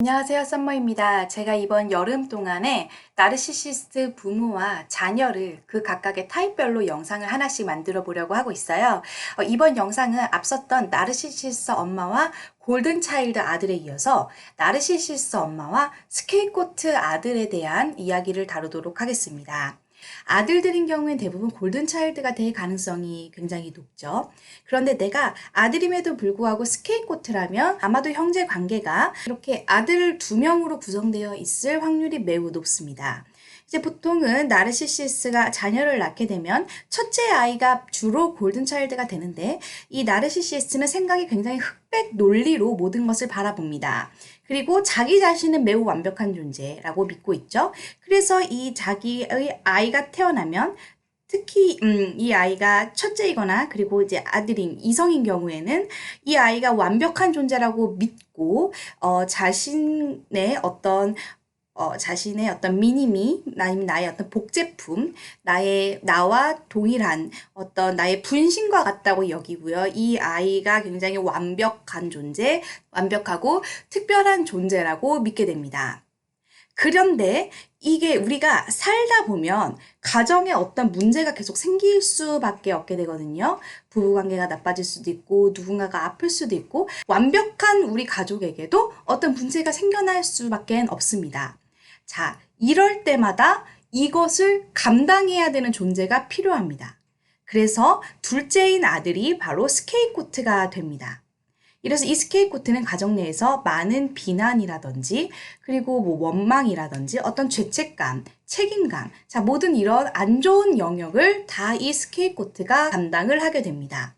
안녕하세요, 썸머입니다. 제가 이번 여름 동안에 나르시시스트 부모와 자녀를 그 각각의 타입별로 영상을 하나씩 만들어 보려고 하고 있어요. 어, 이번 영상은 앞섰던 나르시시스트 엄마와 골든 차일드 아들에 이어서 나르시시스트 엄마와 스케이코트 아들에 대한 이야기를 다루도록 하겠습니다. 아들들인 경우엔 대부분 골든 차일드가 될 가능성이 굉장히 높죠. 그런데 내가 아들임에도 불구하고 스케이코트라면 아마도 형제 관계가 이렇게 아들 두 명으로 구성되어 있을 확률이 매우 높습니다. 이제 보통은 나르시시스가 자녀를 낳게 되면 첫째 아이가 주로 골든 차일드가 되는데 이 나르시시스는 생각이 굉장히 흑백 논리로 모든 것을 바라봅니다. 그리고 자기 자신은 매우 완벽한 존재라고 믿고 있죠. 그래서 이 자기의 아이가 태어나면 특히 음, 이 아이가 첫째이거나 그리고 이제 아들인 이성인 경우에는 이 아이가 완벽한 존재라고 믿고 어, 자신의 어떤 어, 자신의 어떤 미니미, 아니면 나의 어떤 복제품, 나의, 나와 동일한 어떤 나의 분신과 같다고 여기고요. 이 아이가 굉장히 완벽한 존재, 완벽하고 특별한 존재라고 믿게 됩니다. 그런데 이게 우리가 살다 보면 가정에 어떤 문제가 계속 생길 수밖에 없게 되거든요. 부부 관계가 나빠질 수도 있고 누군가가 아플 수도 있고 완벽한 우리 가족에게도 어떤 문제가 생겨날 수밖에 없습니다. 자, 이럴 때마다 이것을 감당해야 되는 존재가 필요합니다. 그래서 둘째인 아들이 바로 스케이코트가 됩니다. 이래서 이 스케이코트는 가정 내에서 많은 비난이라든지 그리고 뭐 원망이라든지 어떤 죄책감, 책임감, 자 모든 이런 안 좋은 영역을 다 이 스케이코트가 감당을 하게 됩니다.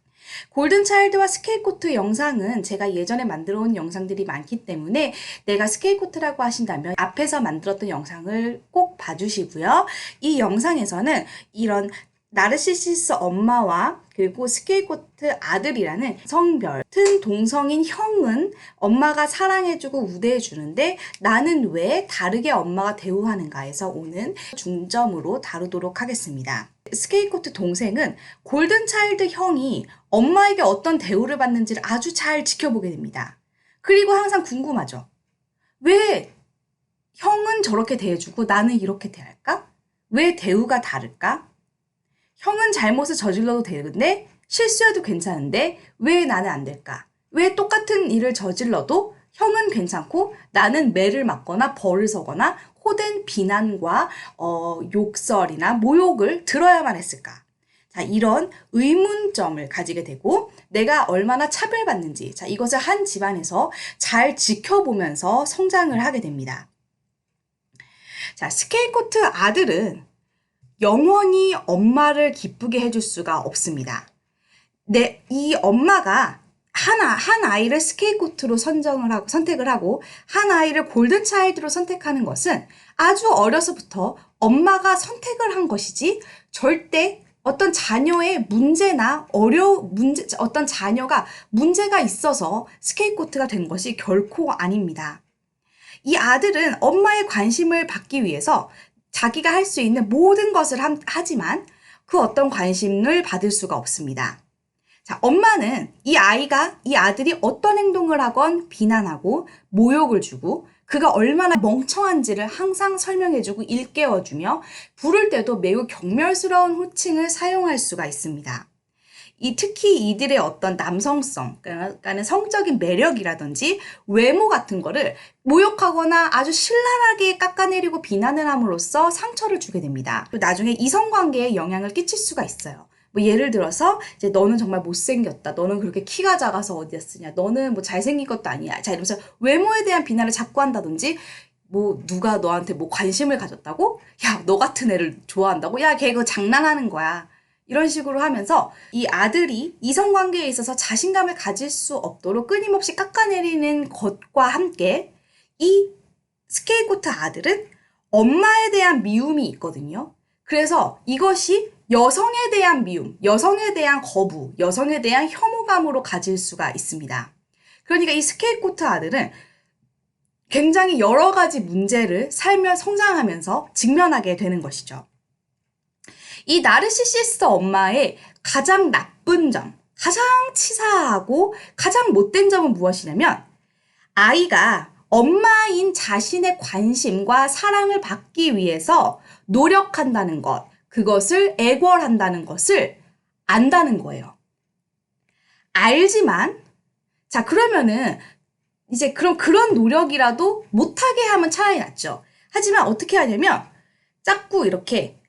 골든 차일드와 스케이코트 영상은 제가 예전에 만들어 온 영상들이 많기 때문에 내가 스케이코트라고 하신다면 앞에서 만들었던 영상을 꼭 봐주시고요. 이 영상에서는 이런 나르시시스 엄마와 그리고 스케이코트 아들이라는 성별, 같은 동성인 형은 엄마가 사랑해주고 우대해주는데 나는 왜 다르게 엄마가 대우하는가에서 오는 중점으로 다루도록 하겠습니다. 스케이코트 동생은 골든 차일드 형이 엄마에게 어떤 대우를 받는지를 아주 잘 지켜보게 됩니다. 그리고 항상 궁금하죠. 왜 형은 저렇게 대해주고 나는 이렇게 대할까? 왜 대우가 다를까? 형은 잘못을 저질러도 되는데 실수해도 괜찮은데 왜 나는 안 될까? 왜 똑같은 일을 저질러도 형은 괜찮고 나는 매를 맞거나 벌을 서거나 호된 비난과 어, 욕설이나 모욕을 들어야만 했을까? 자, 이런 의문점을 가지게 되고 내가 얼마나 차별받는지 자, 이것을 한 집안에서 잘 지켜보면서 성장을 하게 됩니다. 자, 스케이코트 아들은 영원히 엄마를 기쁘게 해줄 수가 없습니다. 내, 이 엄마가 하나, 한 아이를 스케이코트로 선정을 하고, 선택을 하고, 한 아이를 골든 차일드로 선택하는 것은 아주 어려서부터 엄마가 선택을 한 것이지, 절대 어떤 자녀의 문제나 어려 문제 어떤 자녀가 문제가 있어서 스케이코트가 된 것이 결코 아닙니다. 이 아들은 엄마의 관심을 받기 위해서 자기가 할 수 있는 모든 것을 함, 하지만 그 어떤 관심을 받을 수가 없습니다. 자, 엄마는 이 아이가, 이 아들이 어떤 행동을 하건 비난하고 모욕을 주고 그가 얼마나 멍청한지를 항상 설명해주고 일깨워주며 부를 때도 매우 경멸스러운 호칭을 사용할 수가 있습니다. 이 특히 이들의 어떤 남성성, 그러니까 성적인 매력이라든지 외모 같은 거를 모욕하거나 아주 신랄하게 깎아내리고 비난을 함으로써 상처를 주게 됩니다. 나중에 이성관계에 영향을 끼칠 수가 있어요. 뭐 예를 들어서 이제 너는 정말 못생겼다. 너는 그렇게 키가 작아서 어디다 쓰냐. 너는 뭐 잘생긴 것도 아니야. 자 이러면서 외모에 대한 비난을 자꾸 한다든지 뭐 누가 너한테 뭐 관심을 가졌다고? 야, 너 같은 애를 좋아한다고? 야, 걔 그거 장난하는 거야. 이런 식으로 하면서 이 아들이 이성관계에 있어서 자신감을 가질 수 없도록 끊임없이 깎아내리는 것과 함께 이 스케이코트 아들은 엄마에 대한 미움이 있거든요. 그래서 이것이 여성에 대한 미움, 여성에 대한 거부, 여성에 대한 혐오감으로 가질 수가 있습니다. 그러니까 이 스케이코트 아들은 굉장히 여러 가지 문제를 살며 성장하면서 직면하게 되는 것이죠. 이 나르시시스트 엄마의 가장 나쁜 점, 가장 치사하고 가장 못된 점은 무엇이냐면 아이가 엄마인 자신의 관심과 사랑을 받기 위해서 노력한다는 것, 그것을 애걸한다는 것을 안다는 거예요. 알지만, 자, 그러면은, 이제 그럼 그런 노력이라도 못하게 하면 차라리 낫죠. 하지만 어떻게 하냐면, 자꾸 이렇게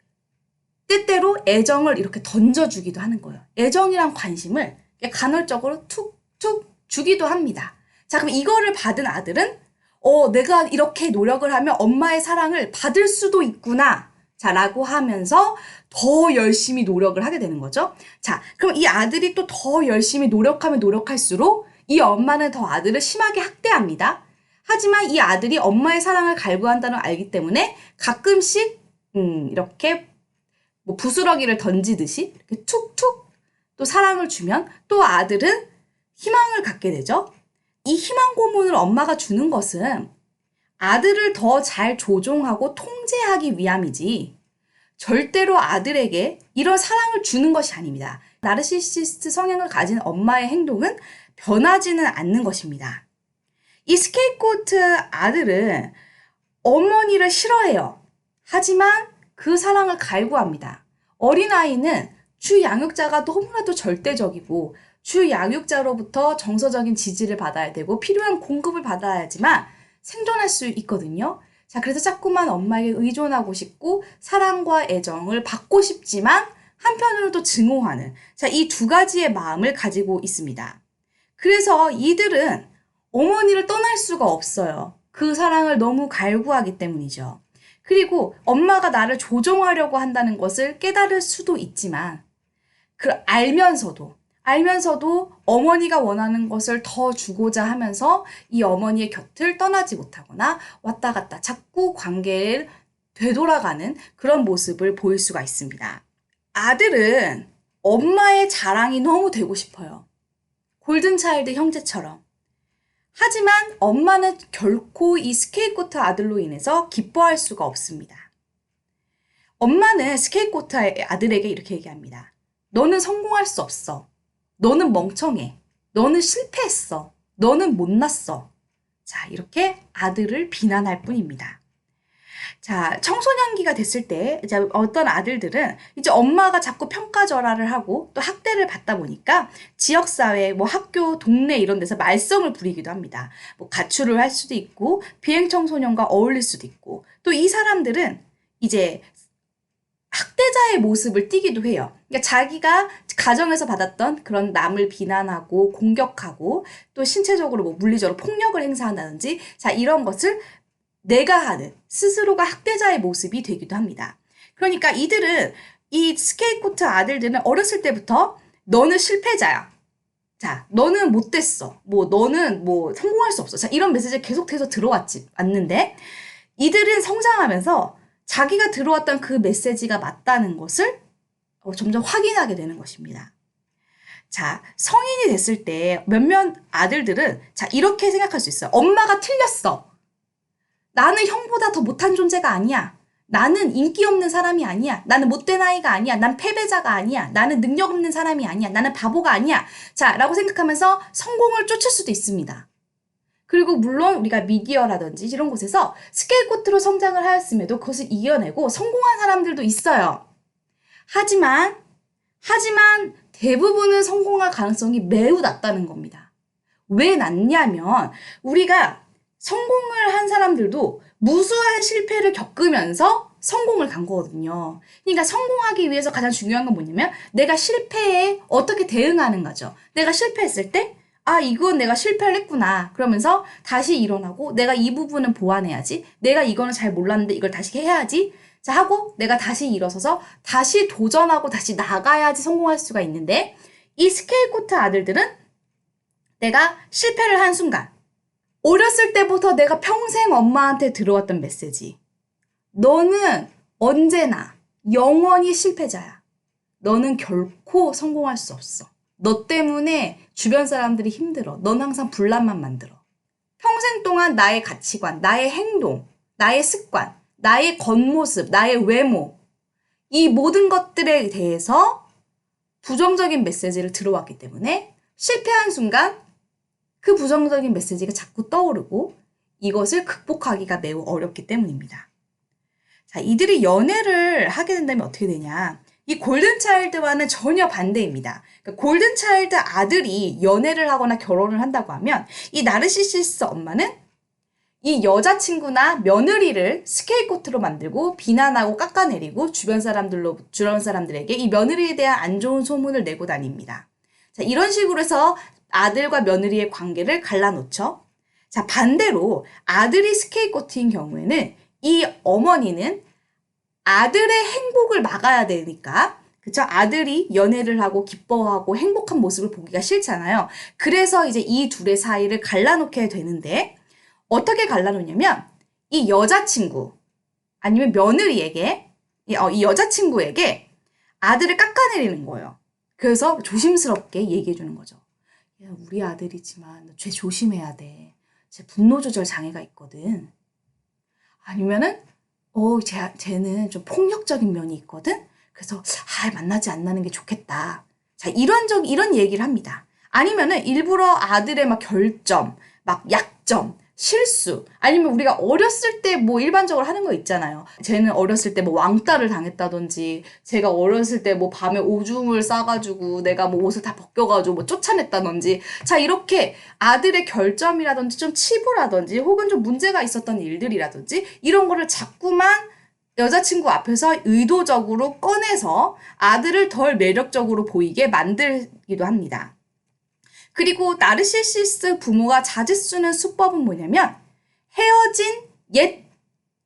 때때로 애정을 이렇게 던져주기도 하는 거예요. 애정이랑 관심을 간헐적으로 툭툭 주기도 합니다. 자, 그럼 이거를 받은 아들은 어, 내가 이렇게 노력을 하면 엄마의 사랑을 받을 수도 있구나. 자, 라고 하면서 더 열심히 노력을 하게 되는 거죠. 자, 그럼 이 아들이 또 더 열심히 노력하면 노력할수록 이 엄마는 더 아들을 심하게 학대합니다. 하지만 이 아들이 엄마의 사랑을 갈구한다는 걸 알기 때문에 가끔씩, 음, 이렇게 뭐 부스러기를 던지듯이 이렇게 툭툭 또 사랑을 주면 또 아들은 희망을 갖게 되죠. 이 희망 고문을 엄마가 주는 것은 아들을 더 잘 조종하고 통제하기 위함이지 절대로 아들에게 이런 사랑을 주는 것이 아닙니다. 나르시시스트 성향을 가진 엄마의 행동은 변하지는 않는 것입니다. 이 스케이코트 아들은 어머니를 싫어해요. 하지만 그 사랑을 갈구합니다. 어린아이는 주 양육자가 너무나도 절대적이고 주 양육자로부터 정서적인 지지를 받아야 되고 필요한 공급을 받아야지만 생존할 수 있거든요. 자, 그래서 자꾸만 엄마에게 의존하고 싶고 사랑과 애정을 받고 싶지만 한편으로도 증오하는 자, 이 두 가지의 마음을 가지고 있습니다. 그래서 이들은 어머니를 떠날 수가 없어요. 그 사랑을 너무 갈구하기 때문이죠. 그리고 엄마가 나를 조종하려고 한다는 것을 깨달을 수도 있지만 그 알면서도 알면서도 어머니가 원하는 것을 더 주고자 하면서 이 어머니의 곁을 떠나지 못하거나 왔다 갔다 자꾸 관계를 되돌아가는 그런 모습을 보일 수가 있습니다. 아들은 엄마의 자랑이 너무 되고 싶어요. 골든차일드 형제처럼. 하지만 엄마는 결코 이 스케이코트 아들로 인해서 기뻐할 수가 없습니다. 엄마는 스케이코트 아들에게 이렇게 얘기합니다. 너는 성공할 수 없어. 너는 멍청해. 너는 실패했어. 너는 못났어. 자, 이렇게 아들을 비난할 뿐입니다. 자, 청소년기가 됐을 때, 이제 어떤 아들들은 이제 엄마가 자꾸 평가절하를 하고 또 학대를 받다 보니까 지역사회, 뭐 학교, 동네 이런 데서 말썽을 부리기도 합니다. 뭐 가출을 할 수도 있고, 비행청소년과 어울릴 수도 있고, 또 이 사람들은 이제 학대자의 모습을 띠기도 해요. 그러니까 자기가 가정에서 받았던 그런 남을 비난하고 공격하고 또 신체적으로 뭐 물리적으로 폭력을 행사한다든지 자 이런 것을 내가 하는 스스로가 학대자의 모습이 되기도 합니다. 그러니까 이들은 이 스케이코트 아들들은 어렸을 때부터 너는 실패자야. 자, 너는 못됐어. 뭐, 너는 뭐, 성공할 수 없어. 자, 이런 메시지가 계속해서 들어왔지, 왔는데, 이들은 성장하면서 자기가 들어왔던 그 메시지가 맞다는 것을 어, 점점 확인하게 되는 것입니다. 자, 성인이 됐을 때 몇몇 아들들은 자, 이렇게 생각할 수 있어요. 엄마가 틀렸어. 나는 형보다 더 못한 존재가 아니야. 나는 인기 없는 사람이 아니야. 나는 못된 아이가 아니야. 난 패배자가 아니야. 나는 능력 없는 사람이 아니야. 나는 바보가 아니야. 자, 라고 생각하면서 성공을 쫓을 수도 있습니다. 그리고 물론 우리가 미디어라든지 이런 곳에서 스케이코트로 성장을 하였음에도 그것을 이겨내고 성공한 사람들도 있어요. 하지만, 하지만 대부분은 성공할 가능성이 매우 낮다는 겁니다. 왜 낮냐면 우리가 성공을 한 사람들도 무수한 실패를 겪으면서 성공을 간 거거든요. 그러니까 성공하기 위해서 가장 중요한 건 뭐냐면 내가 실패에 어떻게 대응하는 거죠. 내가 실패했을 때 아, 이건 내가 실패를 했구나. 그러면서 다시 일어나고 내가 이 부분은 보완해야지. 내가 이거는 잘 몰랐는데 이걸 다시 해야지. 자, 하고 내가 다시 일어서서 다시 도전하고 다시 나가야지 성공할 수가 있는데 이 스케일 코트 아들들은 내가 실패를 한 순간 어렸을 때부터 내가 평생 엄마한테 들어왔던 메시지. 너는 언제나 영원히 실패자야. 너는 결코 성공할 수 없어. 너 때문에 주변 사람들이 힘들어. 넌 항상 분란만 만들어. 평생 동안 나의 가치관, 나의 행동, 나의 습관, 나의 겉모습, 나의 외모, 이 모든 것들에 대해서 부정적인 메시지를 들어왔기 때문에 실패한 순간 그 부정적인 메시지가 자꾸 떠오르고 이것을 극복하기가 매우 어렵기 때문입니다. 자, 이들이 연애를 하게 된다면 어떻게 되냐? 이 골든차일드와는 전혀 반대입니다. 그러니까 골든차일드 아들이 연애를 하거나 결혼을 한다고 하면 이 나르시시스트 엄마는 이 여자친구나 며느리를 스케이코트로 만들고 비난하고 깎아내리고 주변 사람들로 주변 사람들에게 이 며느리에 대한 안 좋은 소문을 내고 다닙니다. 자, 이런 식으로 해서 아들과 며느리의 관계를 갈라놓죠. 자, 반대로 아들이 스케이코트인 경우에는 이 어머니는 아들의 행복을 막아야 되니까 그쵸? 아들이 연애를 하고 기뻐하고 행복한 모습을 보기가 싫잖아요. 그래서 이제 이 둘의 사이를 갈라놓게 되는데 어떻게 갈라놓냐면 이 여자친구 아니면 며느리에게 이, 어, 이 여자친구에게 아들을 깎아내리는 거예요. 그래서 조심스럽게 얘기해 주는 거죠. 야, 우리 아들이지만 쟤 조심해야 돼. 쟤 분노 조절 장애가 있거든. 아니면은 어, 쟤, 쟤는 좀 폭력적인 면이 있거든. 그래서 아, 만나지 않는 게 좋겠다. 자, 이런 적 이런 얘기를 합니다. 아니면은 일부러 아들의 막 결점, 막 약점, 실수 아니면 우리가 어렸을 때 뭐 일반적으로 하는 거 있잖아요. 쟤는 어렸을 때 뭐 왕따를 당했다든지 제가 어렸을 때 뭐 밤에 오줌을 싸가지고 내가 뭐 옷을 다 벗겨가지고 뭐 쫓아냈다든지 자 이렇게 아들의 결점이라든지 좀 치부라든지 혹은 좀 문제가 있었던 일들이라든지 이런 거를 자꾸만 여자친구 앞에서 의도적으로 꺼내서 아들을 덜 매력적으로 보이게 만들기도 합니다. 그리고 나르시시스 부모가 자주 쓰는 수법은 뭐냐면 헤어진 옛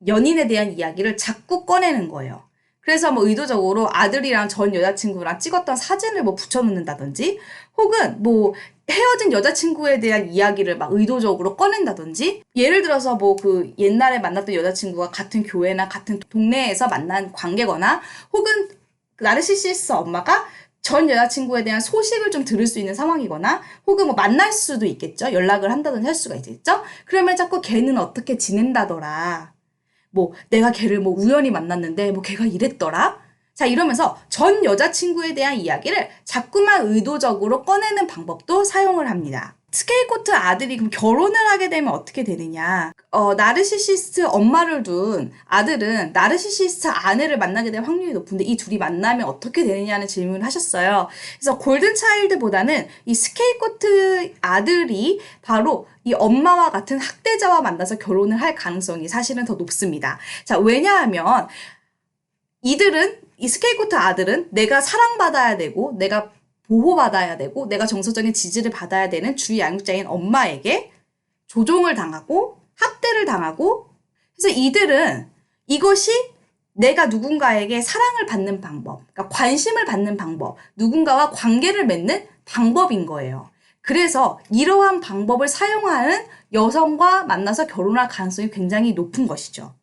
연인에 대한 이야기를 자꾸 꺼내는 거예요. 그래서 뭐 의도적으로 아들이랑 전 여자친구랑 찍었던 사진을 뭐 붙여놓는다든지 혹은 뭐 헤어진 여자친구에 대한 이야기를 막 의도적으로 꺼낸다든지 예를 들어서 뭐 그 옛날에 만났던 여자친구가 같은 교회나 같은 동네에서 만난 관계거나 혹은 그 나르시시스 엄마가 전 여자친구에 대한 소식을 좀 들을 수 있는 상황이거나 혹은 뭐 만날 수도 있겠죠. 연락을 한다든지 할 수가 있겠죠. 그러면 자꾸 걔는 어떻게 지낸다더라. 뭐 내가 걔를 뭐 우연히 만났는데 뭐 걔가 이랬더라. 자 이러면서 전 여자친구에 대한 이야기를 자꾸만 의도적으로 꺼내는 방법도 사용을 합니다. 스케이코트 아들이 그럼 결혼을 하게 되면 어떻게 되느냐? 어, 나르시시스트 엄마를 둔 아들은 나르시시스트 아내를 만나게 될 확률이 높은데 이 둘이 만나면 어떻게 되느냐는 질문을 하셨어요. 그래서 골든 차일드보다는 이 스케이코트 아들이 바로 이 엄마와 같은 학대자와 만나서 결혼을 할 가능성이 사실은 더 높습니다. 자, 왜냐하면 이들은 이 스케이코트 아들은 내가 사랑받아야 되고 내가 보호받아야 되고 내가 정서적인 지지를 받아야 되는 주의 양육자인 엄마에게 조종을 당하고 학대를 당하고 그래서 이들은 이것이 내가 누군가에게 사랑을 받는 방법, 그러니까 관심을 받는 방법, 누군가와 관계를 맺는 방법인 거예요. 그래서 이러한 방법을 사용하는 여성과 만나서 결혼할 가능성이 굉장히 높은 것이죠.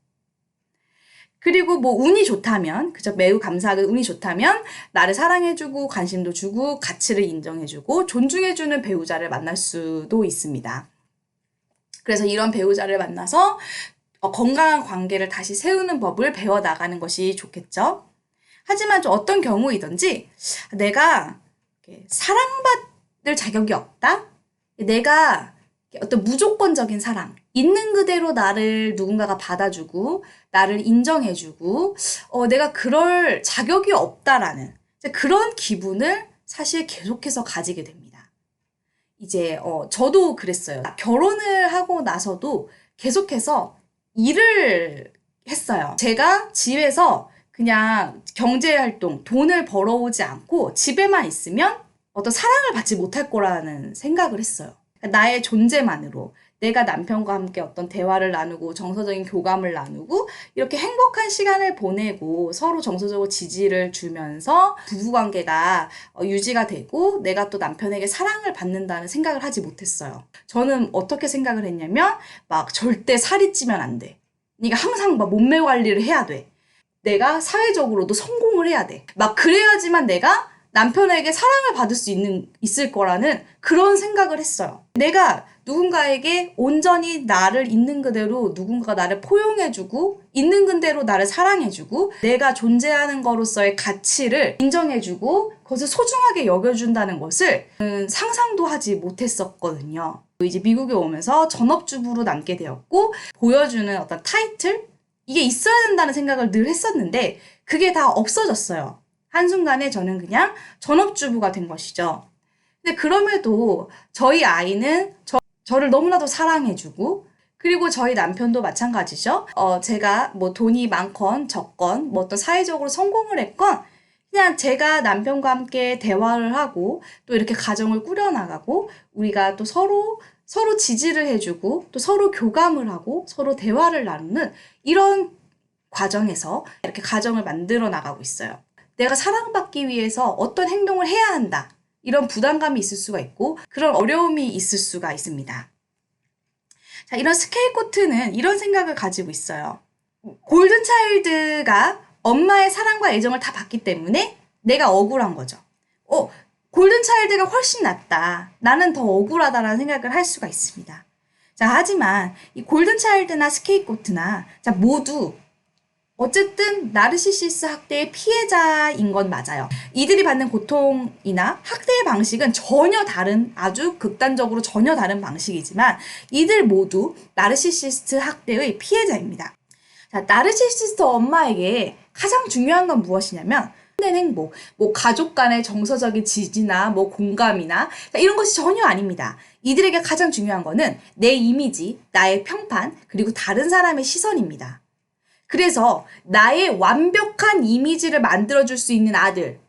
그리고 뭐 운이 좋다면, 그죠? 매우 감사하게 운이 좋다면, 나를 사랑해주고, 관심도 주고, 가치를 인정해주고, 존중해주는 배우자를 만날 수도 있습니다. 그래서 이런 배우자를 만나서 어, 건강한 관계를 다시 세우는 법을 배워 나가는 것이 좋겠죠? 하지만 좀 어떤 경우이든지, 내가 사랑받을 자격이 없다? 내가 어떤 무조건적인 사랑, 있는 그대로 나를 누군가가 받아주고, 나를 인정해주고, 어, 내가 그럴 자격이 없다라는 그런 기분을 사실 계속해서 가지게 됩니다. 이제, 어, 저도 그랬어요. 결혼을 하고 나서도 계속해서 일을 했어요. 제가 집에서 그냥 경제활동, 돈을 벌어오지 않고 집에만 있으면 어떤 사랑을 받지 못할 거라는 생각을 했어요. 나의 존재만으로 내가 남편과 함께 어떤 대화를 나누고 정서적인 교감을 나누고 이렇게 행복한 시간을 보내고 서로 정서적으로 지지를 주면서 부부관계가 어, 유지가 되고 내가 또 남편에게 사랑을 받는다는 생각을 하지 못했어요. 저는 어떻게 생각을 했냐면 막 절대 살이 찌면 안 돼. 네가 항상 막 몸매 관리를 해야 돼. 내가 사회적으로도 성공을 해야 돼. 막 그래야지만 내가 남편에게 사랑을 받을 수 있는, 있을 거라는 그런 생각을 했어요. 내가 누군가에게 온전히 나를 있는 그대로 누군가가 나를 포용해주고 있는 그대로 나를 사랑해주고 내가 존재하는 거로서의 가치를 인정해주고 그것을 소중하게 여겨준다는 것을 상상도 하지 못했었거든요. 이제 미국에 오면서 전업주부로 남게 되었고 보여주는 어떤 타이틀 이게 있어야 된다는 생각을 늘 했었는데 그게 다 없어졌어요. 한순간에 저는 그냥 전업주부가 된 것이죠. 근데 그럼에도 저희 아이는 저, 저를 너무나도 사랑해주고 그리고 저희 남편도 마찬가지죠. 어, 제가 뭐 돈이 많건 적건 뭐 어떤 사회적으로 성공을 했건 그냥 제가 남편과 함께 대화를 하고 또 이렇게 가정을 꾸려나가고 우리가 또 서로 서로 지지를 해주고 또 서로 교감을 하고 서로 대화를 나누는 이런 과정에서 이렇게 가정을 만들어 나가고 있어요. 내가 사랑받기 위해서 어떤 행동을 해야 한다. 이런 부담감이 있을 수가 있고 그런 어려움이 있을 수가 있습니다. 자, 이런 스케일 코트는 이런 생각을 가지고 있어요. 골든 차일드가 엄마의 사랑과 애정을 다 받기 때문에 내가 억울한 거죠. 어, 골든 차일드가 훨씬 낫다. 나는 더 억울하다라는 생각을 할 수가 있습니다. 자, 하지만 이 골든 차일드나 스케이코트나 자, 모두 어쨌든 나르시시스 학대의 피해자인 건 맞아요. 이들이 받는 고통이나 학대의 방식은 전혀 다른 아주 극단적으로 전혀 다른 방식이지만 이들 모두 나르시시스트 학대의 피해자입니다. 자, 나르시시스트 엄마에게 가장 중요한 건 무엇이냐면 된 행복, 뭐 가족 간의 정서적인 지지나 뭐 공감이나 자, 이런 것이 전혀 아닙니다. 이들에게 가장 중요한 거는 내 이미지, 나의 평판, 그리고 다른 사람의 시선입니다. 그래서 나의 완벽한 이미지를 만들어줄 수 있는 아들.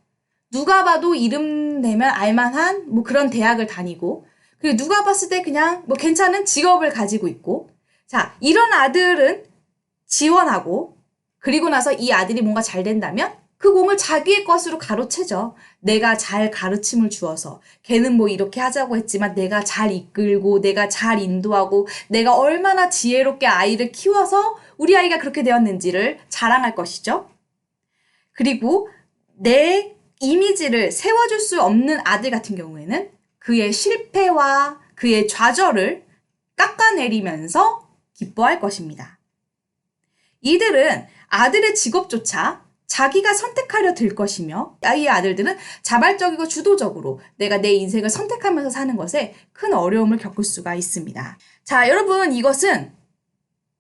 누가 봐도 이름 내면 알만한 뭐 그런 대학을 다니고, 그리고 누가 봤을 때 그냥 뭐 괜찮은 직업을 가지고 있고, 자, 이런 아들은 지원하고, 그리고 나서 이 아들이 뭔가 잘 된다면 그 공을 자기의 것으로 가로채죠. 내가 잘 가르침을 주어서 걔는 뭐 이렇게 하자고 했지만 내가 잘 이끌고 내가 잘 인도하고 내가 얼마나 지혜롭게 아이를 키워서 우리 아이가 그렇게 되었는지를 자랑할 것이죠. 그리고 내 이미지를 세워줄 수 없는 아들 같은 경우에는 그의 실패와 그의 좌절을 깎아내리면서 기뻐할 것입니다. 이들은 아들의 직업조차 자기가 선택하려 들 것이며 아이의 아들들은 자발적이고 주도적으로 내가 내 인생을 선택하면서 사는 것에 큰 어려움을 겪을 수가 있습니다. 자, 여러분 이것은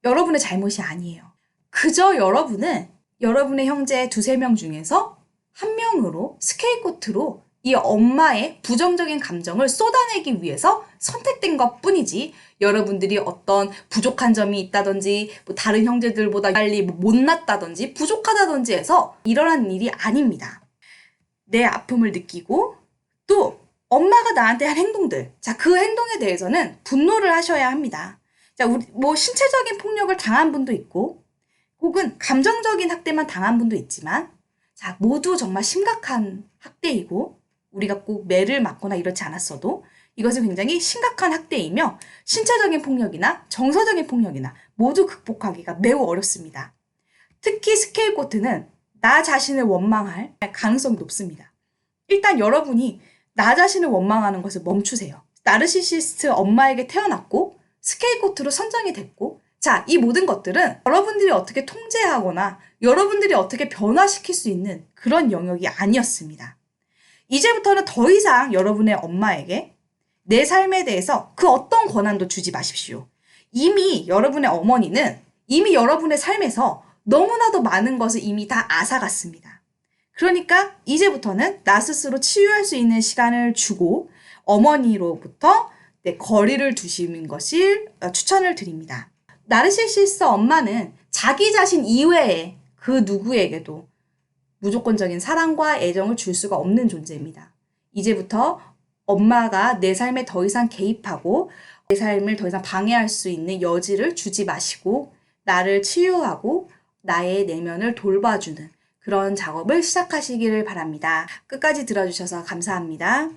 여러분의 잘못이 아니에요. 그저 여러분은 여러분의 형제 두세 명 중에서 한 명으로 스케이코트로 이 엄마의 부정적인 감정을 쏟아내기 위해서 선택된 것 뿐이지 여러분들이 어떤 부족한 점이 있다든지 뭐 다른 형제들보다 빨리 뭐 못났다든지 부족하다든지 해서 일어난 일이 아닙니다. 내 아픔을 느끼고 또 엄마가 나한테 한 행동들 자 그 행동에 대해서는 분노를 하셔야 합니다. 자, 우리 뭐 신체적인 폭력을 당한 분도 있고 혹은 감정적인 학대만 당한 분도 있지만 자, 모두 정말 심각한 학대이고 우리가 꼭 매를 맞거나 이렇지 않았어도 이것은 굉장히 심각한 학대이며 신체적인 폭력이나 정서적인 폭력이나 모두 극복하기가 매우 어렵습니다. 특히 스케일코트는 나 자신을 원망할 가능성이 높습니다. 일단 여러분이 나 자신을 원망하는 것을 멈추세요. 나르시시스트 엄마에게 태어났고 스케이코트로 선정이 됐고 자, 이 모든 것들은 여러분들이 어떻게 통제하거나 여러분들이 어떻게 변화시킬 수 있는 그런 영역이 아니었습니다. 이제부터는 더 이상 여러분의 엄마에게 내 삶에 대해서 그 어떤 권한도 주지 마십시오. 이미 여러분의 어머니는 이미 여러분의 삶에서 너무나도 많은 것을 이미 다 앗아갔습니다. 그러니까 이제부터는 나 스스로 치유할 수 있는 시간을 주고 어머니로부터 네, 거리를 두시는 것을 어, 추천을 드립니다. 나르시시스 엄마는 자기 자신 이외에 그 누구에게도 무조건적인 사랑과 애정을 줄 수가 없는 존재입니다. 이제부터 엄마가 내 삶에 더 이상 개입하고 내 삶을 더 이상 방해할 수 있는 여지를 주지 마시고 나를 치유하고 나의 내면을 돌봐주는 그런 작업을 시작하시기를 바랍니다. 끝까지 들어주셔서 감사합니다.